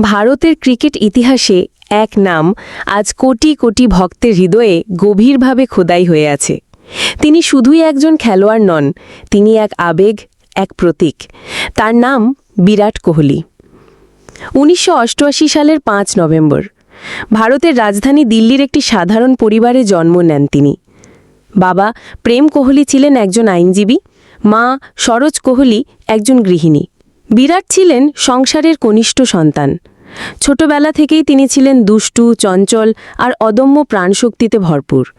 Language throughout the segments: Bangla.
ভারতের ক্রিকেট ইতিহাসে এক নাম আজ কোটি কোটি ভক্তের হৃদয়ে গভীরভাবে খোদাই হয়ে আছে। তিনি শুধুই একজন খেলোয়াড় নন, তিনি এক আবেগ, এক প্রতীক। তার নাম বিরাট কোহলি। উনিশশো অষ্টআশি সালের পাঁচ নভেম্বর, ভারতের রাজধানী দিল্লির একটি সাধারণ পরিবারে জন্ম নেন তিনি। বাবা প্রেম কোহলি ছিলেন একজন আইনজীবী, মা সরোজ কোহলি একজন গৃহিণী। বিরাট ছিলেন সংসারের কনিষ্ঠ সন্তান। ছোটবেলা থেকেই তিনি ছিলেন দুষ্টু, চঞ্চল আর অদম্য প্রাণশক্তিতে ভরপুর।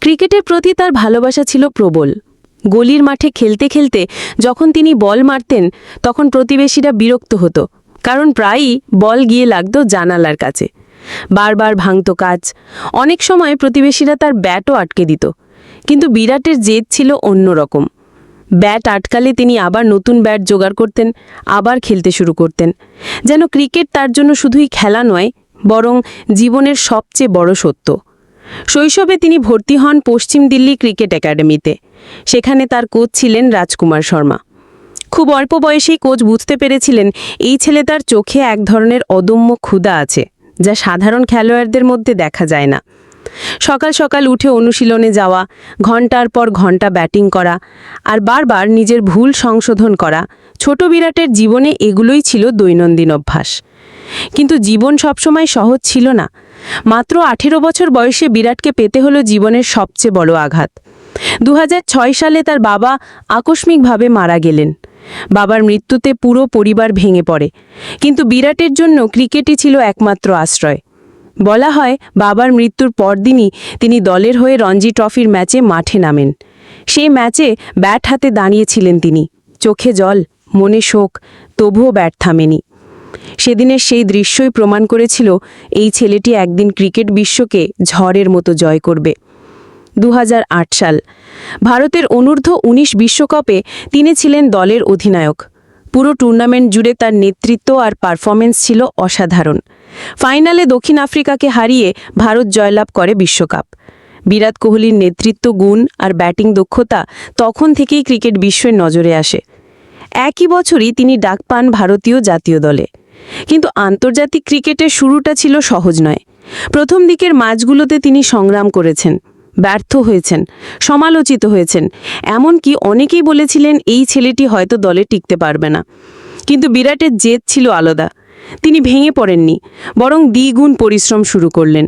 ক্রিকেটের প্রতি তার ভালোবাসা ছিল প্রবল। গলির মাঠে খেলতে খেলতে যখন তিনি বল মারতেন, তখন প্রতিবেশীরা বিরক্ত হতো, কারণ প্রায়ই বল গিয়ে লাগতো জানালার কাছে। বারবার ভাঙত কাজ। অনেক সময় প্রতিবেশীরা তার ব্যাটও আটকে দিত। কিন্তু বিরাটের জেদ ছিল অন্যরকম। ব্যাট আটকালে তিনি আবার নতুন ব্যাট জোগাড় করতেন, আবার খেলতে শুরু করতেন। যেন ক্রিকেট তার জন্য শুধুই খেলা নয়, বরং জীবনের সবচেয়ে বড় সত্য। শৈশবে তিনি ভর্তি হন পশ্চিম দিল্লি ক্রিকেট একাডেমিতে। সেখানে তার কোচ ছিলেন রাজকুমার শর্মা। খুব অল্প বয়সেই কোচ বুঝতে পেরেছিলেন, এই ছেলে তার চোখে এক ধরনের অদম্য ক্ষুধা আছে, যা সাধারণ খেলোয়াড়দের মধ্যে দেখা যায় না। সকাল সকাল উঠে অনুশীলনে যাওয়া ঘণ্টার পর ঘণ্টা ব্যাটিং করা আর বারবার নিজের ভুল সংশোধন করা। ছোট বিরাটের জীবনে এগুলোই ছিল দৈনন্দিন অভ্যাস। কিন্তু জীবন সবসময় সহজ ছিল না। মাত্র আঠেরো বছর বয়সে বিরাটকে পেতে হলো জীবনের সবচেয়ে বড় আঘাত। দু হাজার ছয় সালে তার বাবা আকস্মিকভাবে মারা গেলেন। বাবার মৃত্যুতে পুরো পরিবার ভেঙে পড়ে। কিন্তু বিরাটের জন্য ক্রিকেটই ছিল একমাত্র আশ্রয়। বলা হয়, বাবার মৃত্যুর পরদিনই তিনি দলের হয়ে রঞ্জি ট্রফির ম্যাচে মাঠে নামেন। সেই ম্যাচে ব্যাট হাতে দাঁড়িয়েছিলেন তিনি। চোখে জল, মনে শোক, তবুও ব্যাট থামেনি। সেদিনের সেই দৃশ্যই প্রমাণ করেছিল, এই ছেলেটি একদিন ক্রিকেট বিশ্বকে ঝড়ের মতো জয় করবে। দু হাজার আট সাল, ভারতের অনূর্ধ্ব ১৯ বিশ্বকাপে তিনি ছিলেন দলের অধিনায়ক। পুরো টুর্নামেন্ট জুড়ে তার নেতৃত্ব আর পারফরমেন্স ছিল অসাধারণ। ফাইনালে দক্ষিণ আফ্রিকাকে হারিয়ে ভারত জয়লাভ করে বিশ্বকাপ। বিরাট কোহলির নেতৃত্ব, গুণ আর ব্যাটিং দক্ষতা তখন থেকেই ক্রিকেট বিশ্বের নজরে আসে। একই বছরই তিনি ডাক পান ভারতীয় জাতীয় দলে। কিন্তু আন্তর্জাতিক ক্রিকেটের শুরুটা ছিল সহজ নয়। প্রথম দিকের ম্যাচগুলোতে তিনি সংগ্রাম করেছেন, ব্যর্থ হয়েছেন, সমালোচিত হয়েছেন। এমনকি অনেকেই বলেছিলেন, এই ছেলেটি হয়তো দলে টিকতে পারবে না। কিন্তু বিরাটের জেদ ছিল আলাদা। তিনি ভেঙে পড়েননি, বরং দ্বিগুণ পরিশ্রম শুরু করলেন।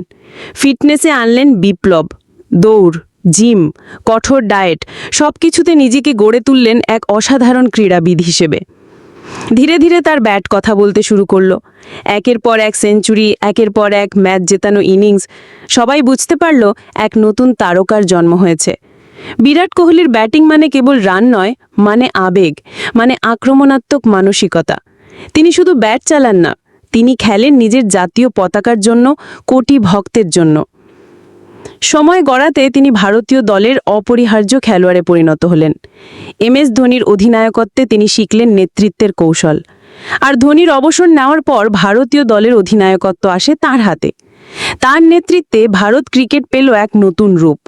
ফিটনেসে আনলেন বিপ্লব, দৌড়, জিম, কঠোর ডায়েট সব কিছুতে নিজেকে গড়ে তুললেন এক অসাধারণ ক্রীড়াবিদ হিসেবে। ধীরে ধীরে তার ব্যাট কথা বলতে শুরু করল। একের পর এক সেঞ্চুরি, একের পর এক ম্যাচ জেতানো ইনিংস, সবাই বুঝতে পারল এক নতুন তারকার জন্ম হয়েছে। বিরাট কোহলির ব্যাটিং মানে কেবল রান নয় মানে আবেগ মানে আক্রমণাত্মক মানসিকতা। তিনি শুধু ব্যাট চালান না, তিনি খেলেন নিজের জাতীয় পতাকার জন্য, কোটি ভক্তের জন্য। সময় গড়াতে তিনি ভারতীয় দলের অপরিহার্য খেলোয়াড়ে পরিণত হলেন। এম এস ধোনির অধিনায়কত্বে তিনি শিখলেন নেতৃত্বের কৌশল। আর ধোনির অবসর নেওয়ার পর ভারতীয় দলের অধিনায়কত্ব আসে তার হাতে। তার নেতৃত্বে ভারত ক্রিকেট পেল এক নতুন রূপ।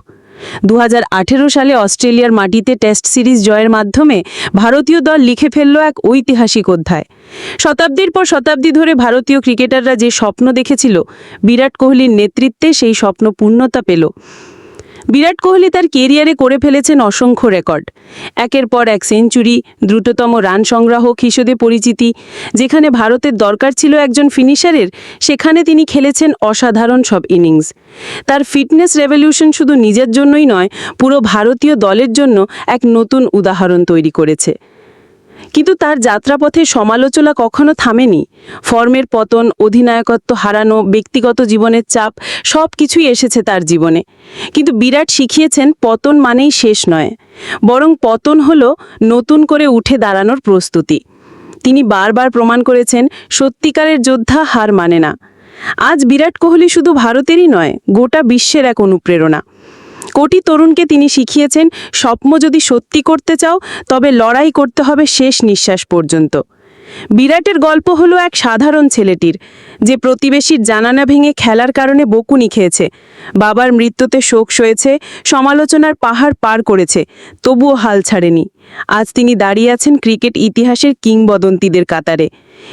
দু হাজার আঠেরো সালে অস্ট্রেলিয়ার মাটিতে টেস্ট সিরিজ জয়ের মাধ্যমে ভারতীয় দল লিখে ফেলল এক ঐতিহাসিক অধ্যায়। শতাব্দীর পর শতাব্দী ধরে ভারতীয় ক্রিকেটাররা যে স্বপ্ন দেখেছিল, বিরাট কোহলির নেতৃত্বে সেই স্বপ্ন পূর্ণতা পেল। বিরাট কোহলি তার কেরিয়ারে করে ফেলেছেন অসংখ্য রেকর্ড। একের পর এক সেঞ্চুরি, দ্রুততম রান সংগ্রাহক হিসেবে পরিচিতি, যেখানে ভারতের দরকার ছিল একজন ফিনিশারের, সেখানে তিনি খেলেছেন অসাধারণ সব ইনিংস। তার ফিটনেস রেভলিউশন শুধু নিজের জন্যই নয়, পুরো ভারতীয় দলের জন্য এক নতুন উদাহরণ তৈরি করেছে। কিন্তু তার যাত্রাপথে সমালোচনা কখনো থামেনি। ফর্মের পতন, অধিনায়কত্ব হারানো, ব্যক্তিগত জীবনের চাপ সব কিছুই এসেছে তার জীবনে। কিন্তু বিরাট শিখিয়েছেন পতন মানেই শেষ নয়। বরং পতন হল নতুন করে উঠে দাঁড়ানোর প্রস্তুতি। তিনি বারবার প্রমাণ করেছেন, সত্যিকারের যোদ্ধা হার মানে না। আজ বিরাট কোহলি শুধু ভারতেরই নয়, গোটা বিশ্বের এক অনুপ্রেরণা। কোটি তরুণকে তিনি শিখিয়েছেন, স্বপ্ন যদি সত্যি করতে চাও, তবে লড়াই করতে হবে শেষ নিঃশ্বাস পর্যন্ত। বিরাটের গল্প হলো এক সাধারণ ছেলেটির, যে প্রতিবেশীর জানানা ভেঙে খেলার কারণে বকুনি খেয়েছে। বাবার মৃত্যুতে শোক সয়েছে, সমালোচনার পাহাড় পার করেছে, তবুও হাল ছাড়েনি। আজ তিনি দাঁড়িয়ে আছেন ক্রিকেট ইতিহাসের কিংবদন্তিদের কাতারে।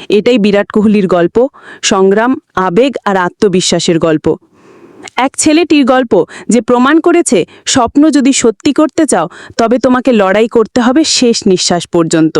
এটাই বিরাট কোহলির গল্প, সংগ্রাম, আবেগ আর আত্মবিশ্বাসের গল্প। এক ছেলেটির গল্প যে প্রমাণ করেছে, স্বপ্ন যদি সত্যি করতে চাও, তবে তোমাকে লড়াই করতে হবে শেষ নিঃশ্বাস পর্যন্ত।